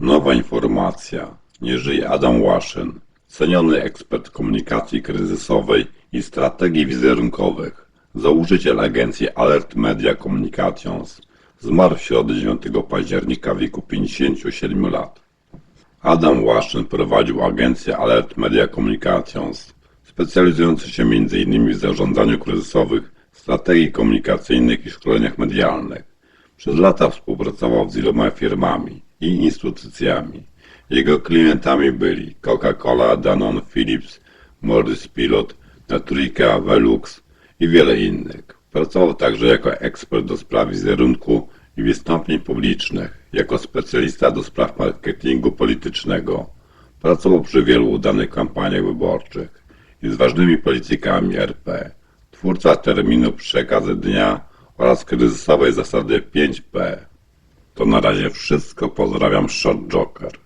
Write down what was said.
Nowa informacja. Nie żyje Adam Łaszyn, ceniony ekspert komunikacji kryzysowej i strategii wizerunkowych, założyciel agencji Alert Media Communications. Zmarł w środę 9 października w wieku 57 lat. Adam Łaszyn prowadził agencję Alert Media Communications, specjalizującą się m.in. w zarządzaniu kryzysowych, strategii komunikacyjnych i szkoleniach medialnych. Przez lata współpracował z wieloma firmami i instytucjami. Jego klientami byli Coca-Cola, Danone, Philips, Morris Pilot, Naturika, Velux i wiele innych. Pracował także jako ekspert do spraw wizerunku i wystąpień publicznych, jako specjalista do spraw marketingu politycznego. Pracował przy wielu udanych kampaniach wyborczych i z ważnymi politykami RP. Twórca terminu przekazy dnia oraz kryzysowej zasady 5P. To na razie wszystko. Pozdrawiam, Short Joker.